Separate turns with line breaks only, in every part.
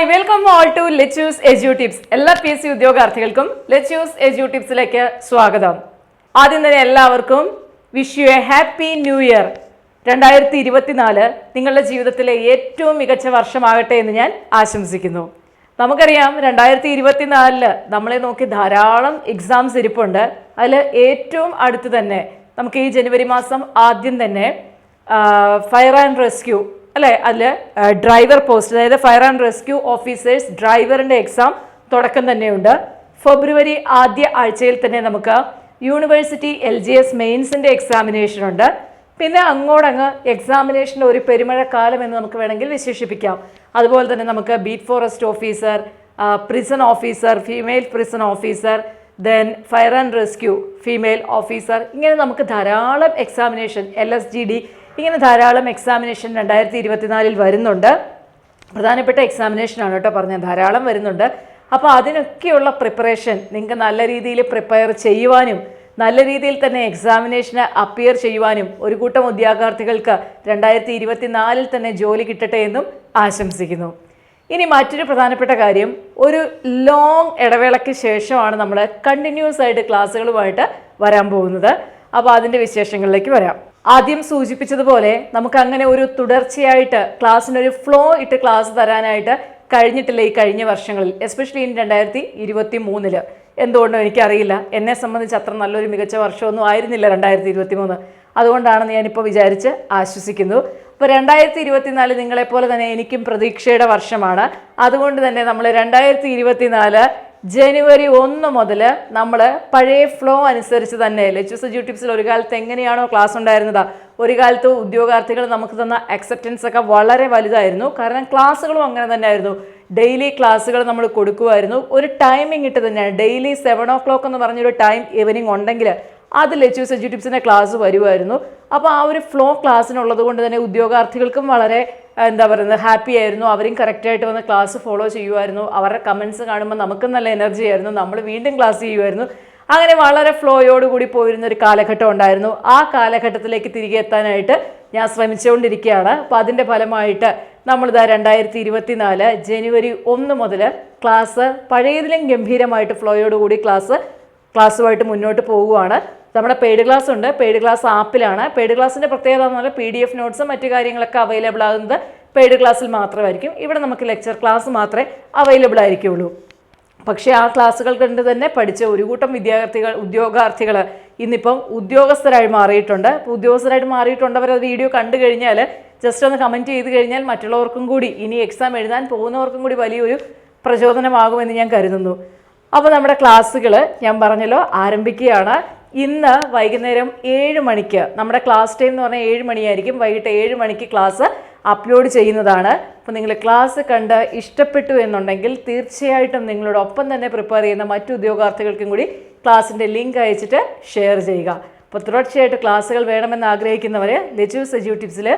Hi welcome all to let us edu tips എല്ലാ P S C ഉദ്യോഗാർത്ഥികൾക്കും let us edu ടിപ്സിലേക്ക് സ്വാഗതം. ആദ്യം തന്നെ എല്ലാവർക്കും wish you a happy new year രണ്ടായിരത്തി ഇരുപത്തിനാല് നിങ്ങളുടെ ജീവിതത്തിലെ ഏറ്റവും മികച്ച വർഷമാകട്ടെ എന്ന് ഞാൻ ആശംസിക്കുന്നു. നമുക്കറിയാം രണ്ടായിരത്തി ഇരുപത്തിനാലിൽ നമ്മളെ നോക്കി ധാരാളം എക്സാംസ് ഇരിപ്പുണ്ട്. അതിൽ ഏറ്റവും അടുത്ത് തന്നെ നമുക്ക് ഈ ജനുവരി മാസം ആദ്യം തന്നെ ഫയർ ആൻഡ് റെസ്ക്യൂ അല്ലേ? അതിൽ ഡ്രൈവർ പോസ്റ്റ് അതായത് ഫയർ ആൻഡ് റെസ്ക്യൂ ഓഫീസേഴ്സ് ഡ്രൈവറിന്റെ എക്സാം തുടക്കം തന്നെയുണ്ട്. ഫെബ്രുവരി ആദ്യ ആഴ്ചയിൽ തന്നെ നമുക്ക് യൂണിവേഴ്സിറ്റി എൽ ജി എസ് മെയിൻസിന്റെ എക്സാമിനേഷൻ ഉണ്ട്. പിന്നെ അങ്ങോട്ടങ്ങ് എക്സാമിനേഷന്റെ ഒരു പെരുമഴക്കാലം എന്ന് നമുക്ക് വേണമെങ്കിൽ വിശേഷിപ്പിക്കാം. അതുപോലെ തന്നെ നമുക്ക് beat forest officer prison officer female prison officer then fire and rescue female officer ഇങ്ങനെ നമുക്ക് ധാരാളം examination L S G D ഇങ്ങനെ ധാരാളം എക്സാമിനേഷൻ രണ്ടായിരത്തി ഇരുപത്തിനാലിൽ വരുന്നുണ്ട്. പ്രധാനപ്പെട്ട എക്സാമിനേഷനാണ് കേട്ടോ പറഞ്ഞത്. ധാരാളം വരുന്നുണ്ട്. അപ്പോൾ അതിനൊക്കെയുള്ള പ്രിപ്പറേഷൻ നിങ്ങൾക്ക് നല്ല രീതിയിൽ പ്രിപ്പയർ ചെയ്യുവാനും നല്ല രീതിയിൽ തന്നെ എക്സാമിനേഷന് അപ്പിയർ ചെയ്യുവാനും ഒരു കൂട്ടം ഉദ്യോഗാർത്ഥികൾക്ക് രണ്ടായിരത്തി ഇരുപത്തിനാലിൽ തന്നെ ജോലി കിട്ടട്ടെ എന്നും ആശംസിക്കുന്നു. ഇനി മറ്റൊരു പ്രധാനപ്പെട്ട കാര്യം ഒരു ലോങ് ഇടവേളയ്ക്ക് ശേഷമാണ് നമ്മൾ കണ്ടിന്യൂസ് ആയിട്ട് ക്ലാസ്സുകളുമായിട്ട് വരാൻ പോകുന്നത്. അപ്പോൾ അതിന്റെ വിശേഷങ്ങളിലേക്ക് വരാം. ആദ്യം സൂചിപ്പിച്ചതുപോലെ നമുക്ക് അങ്ങനെ ഒരു തുടർച്ചയായിട്ട് ക്ലാസ്സിനൊരു ഫ്ലോ ഇട്ട് ക്ലാസ് തരാനായിട്ട് കഴിഞ്ഞിട്ടില്ല ഈ കഴിഞ്ഞ വർഷങ്ങളിൽ എസ്പെഷ്യലി ഇൻ രണ്ടായിരത്തി ഇരുപത്തി മൂന്നിൽ എന്തുകൊണ്ടോ എനിക്കറിയില്ല. എന്നെ സംബന്ധിച്ച് അത്ര നല്ലൊരു മികച്ച വർഷമൊന്നും ആയിരുന്നില്ല രണ്ടായിരത്തി ഇരുപത്തി മൂന്ന് അതുകൊണ്ടാണെന്ന് ഞാനിപ്പോൾ വിചാരിച്ച് ആശ്വസിക്കുന്നു. അപ്പോൾ രണ്ടായിരത്തി ഇരുപത്തിനാല് നിങ്ങളെപ്പോലെ തന്നെ എനിക്കും പ്രതീക്ഷയുടെ വർഷമാണ്. അതുകൊണ്ട് തന്നെ നമ്മൾ രണ്ടായിരത്തി ഇരുപത്തിനാല് ജനുവരി ഒന്ന് മുതൽ നമ്മൾ പഴയ ഫ്ലോ അനുസരിച്ച് തന്നെ ലെച്ചസ് യൂട്യൂബ്സിൽ ഒരു കാലത്ത് എങ്ങനെയാണോ ക്ലാസ് ഉണ്ടായിരുന്നത്? ഒരു കാലത്ത് ഉദ്യോഗാർത്ഥികൾ നമുക്ക് തന്ന അക്സെപ്റ്റൻസ് ഒക്കെ വളരെ വലുതായിരുന്നു. കാരണം ക്ലാസ്സുകളും അങ്ങനെ തന്നെയായിരുന്നു. ഡെയിലി ക്ലാസ്സുകൾ നമ്മൾ കൊടുക്കുമായിരുന്നു ഒരു ടൈമിംഗ് ഇട്ട് തന്നെയാണ്. ഡെയിലി സെവൻ ഓ ക്ലോക്ക് എന്ന് പറഞ്ഞൊരു ടൈം ഈവനിങ് ഉണ്ടെങ്കിൽ അത് യു എജ്യൂട്ടിപ്സിന്റെ ക്ലാസ് വരുമായിരുന്നു അപ്പോൾ ആ ഒരു ഫ്ലോ ക്ലാസ്സിനുള്ളത് കൊണ്ട് തന്നെ ഉദ്യോഗാർത്ഥികൾക്കും വളരെ എന്താ പറയുന്നത് ഹാപ്പി ആയിരുന്നു. അവരും കറക്റ്റായിട്ട് വന്ന് ക്ലാസ് ഫോളോ ചെയ്യുമായിരുന്നു അവരുടെ കമൻസ് കാണുമ്പോൾ നമുക്കും നല്ല എനർജി ആയിരുന്നു. നമ്മൾ വീണ്ടും ക്ലാസ് ചെയ്യുമായിരുന്നു അങ്ങനെ വളരെ ഫ്ലോയോടുകൂടി പോയിരുന്ന ഒരു കാലഘട്ടം ഉണ്ടായിരുന്നു. ആ കാലഘട്ടത്തിലേക്ക് തിരികെ എത്താനായിട്ട് ഞാൻ ശ്രമിച്ചുകൊണ്ടിരിക്കുകയാണ്. അപ്പോൾ അതിന്റെ ഫലമായിട്ട് നമ്മളിതാ രണ്ടായിരത്തി ഇരുപത്തി നാല് ജനുവരി ഒന്ന് മുതൽ ക്ലാസ് പഴയതിലും ഗംഭീരമായിട്ട് ഫ്ലോയോടുകൂടി ക്ലാസ് ക്ലാസ്സുമായിട്ട് മുന്നോട്ട് പോവുകയാണ് നമ്മുടെ പെയ്ഡ് ക്ലാസ് ഉണ്ട്. പെയ്ഡ് ക്ലാസ് ആപ്പിലാണ് പെയ്ഡ് ക്ലാസ്സിന്റെ പ്രത്യേകത എന്ന് പറഞ്ഞാൽ പി ഡി എഫ് നോട്ട്സും മറ്റു കാര്യങ്ങളൊക്കെ അവൈലബിൾ ആകുന്നത് പെയ്ഡ് ക്ലാസ്സിൽ മാത്രമായിരിക്കും. ഇവിടെ നമുക്ക് ലെക്ചർ ക്ലാസ് മാത്രമേ അവൈലബിൾ ആയിരിക്കുള്ളൂ. പക്ഷേ ആ ക്ലാസ്സുകൾ കണ്ട് തന്നെ പഠിച്ച ഒരു കൂട്ടം വിദ്യാർത്ഥികൾ ഉദ്യോഗാർത്ഥികൾ ഇന്നിപ്പം ഉദ്യോഗസ്ഥരായി മാറിയിട്ടുണ്ട്. അപ്പോൾ ഉദ്യോഗസ്ഥരായിട്ട് മാറിയിട്ടുണ്ടവർ അത് വീഡിയോ കണ്ടു കഴിഞ്ഞാൽ ജസ്റ്റ് ഒന്ന് കമന്റ് ചെയ്ത് കഴിഞ്ഞാൽ മറ്റുള്ളവർക്കും കൂടി ഇനി എക്സാം എഴുതാൻ പോകുന്നവർക്കും കൂടി വലിയൊരു പ്രചോദനമാകുമെന്ന് ഞാൻ കരുതുന്നു. അപ്പോൾ നമ്മുടെ ക്ലാസ്സുകൾ ഞാൻ പറഞ്ഞല്ലോ ആരംഭിക്കുകയാണ്. ഇന്ന് വൈകുന്നേരം ഏഴ് മണിക്ക് നമ്മുടെ ക്ലാസ് ടൈം എന്ന് പറഞ്ഞാൽ ഏഴ് മണിയായിരിക്കും. വൈകിട്ട് ഏഴ് മണിക്ക് ക്ലാസ് അപ്ലോഡ് ചെയ്യുന്നതാണ്. അപ്പോൾ നിങ്ങൾ ക്ലാസ് കണ്ട് ഇഷ്ടപ്പെട്ടു എന്നുണ്ടെങ്കിൽ തീർച്ചയായിട്ടും നിങ്ങളോടൊപ്പം തന്നെ പ്രിപ്പയർ ചെയ്യുന്ന മറ്റു ഉദ്യോഗാർത്ഥികൾക്കും കൂടി ക്ലാസ്സിന്റെ ലിങ്ക് അയച്ചിട്ട് ഷെയർ ചെയ്യുക. അപ്പോൾ തുടർച്ചയായിട്ട് ക്ലാസ്സുകൾ വേണമെന്ന് ആഗ്രഹിക്കുന്നവർ ലജു സജീവ് ടിപ്സിൽ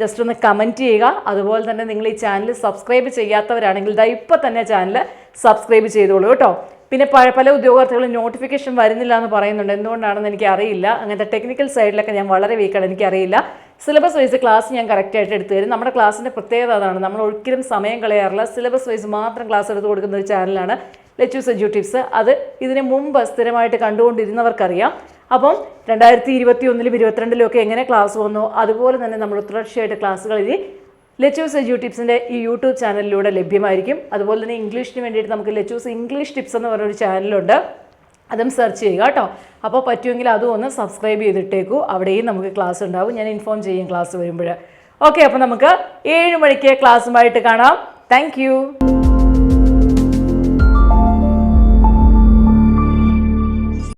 ജസ്റ്റ് ഒന്ന് കമന്റ് ചെയ്യുക. അതുപോലെ തന്നെ നിങ്ങൾ ഈ ചാനൽ സബ്സ്ക്രൈബ് ചെയ്യാത്തവരാണെങ്കിൽ ദാ ഇപ്പോൾ തന്നെ ചാനൽ സബ്സ്ക്രൈബ് ചെയ്തോളൂ കേട്ടോ. പിന്നെ പല ഉദ്യോഗാർത്ഥികളും നോട്ടിഫിക്കേഷൻ വരുന്നില്ല എന്ന് പറയുന്നുണ്ട്. എന്തുകൊണ്ടാണെന്ന് എനിക്ക് അറിയില്ല അങ്ങനത്തെ ടെക്നിക്കൽ സൈഡിലൊക്കെ ഞാൻ വളരെ വീക്കാണ് എനിക്കറിയില്ല. സിലബസ് വൈസ് ക്ലാസ് ഞാൻ കറക്റ്റായിട്ട് എടുത്തു തരും. നമ്മുടെ ക്ലാസ്സിന്റെ പ്രത്യേകത അതാണ്. നമ്മൾ ഒരിക്കലും സമയം കളയാറില്ല. സിലബസ് വൈസ് മാത്രം ക്ലാസ് എടുത്ത് കൊടുക്കുന്ന ഒരു ചാനലാണ് ലെച്ചൂസ് എജ്യൂട്ടീവ്സ് അത് ഇതിന് മുമ്പ് സ്ഥിരമായിട്ട് കണ്ടുകൊണ്ടിരുന്നവർക്കറിയാം. അപ്പം രണ്ടായിരത്തി ഇരുപത്തി ഒന്നിലും ഇരുപത്തിരണ്ടിലും ഒക്കെ എങ്ങനെ ക്ലാസ് വന്നു? അതുപോലെ തന്നെ നമ്മൾ തുടർച്ചയായിട്ട് ക്ലാസ്സുകൾ ഇനി ലെച്ചൂസ് എജ്യൂ ടിപ്സിന്റെ ഈ യൂട്യൂബ് ചാനലിലൂടെ ലഭ്യമായിരിക്കും. അതുപോലെ തന്നെ ഇംഗ്ലീഷിന് വേണ്ടിയിട്ട് നമുക്ക് ലെച്ചൂസ് ഇംഗ്ലീഷ് ടിപ്സ് എന്ന് പറഞ്ഞൊരു ചാനലുണ്ട് അതും സെർച്ച് ചെയ്യുക കേട്ടോ. അപ്പോൾ പറ്റുമെങ്കിൽ അതും ഒന്ന് സബ്സ്ക്രൈബ് ചെയ്തിട്ടേക്കൂ. അവിടെയും നമുക്ക് ക്ലാസ് ഉണ്ടാവും. ഞാൻ ഇൻഫോം ചെയ്യും ക്ലാസ് വരുമ്പോൾ ഓക്കെ അപ്പോൾ നമുക്ക് ഏഴ് മണിക്ക് ക്ലാസ്സുമായിട്ട് കാണാം. താങ്ക്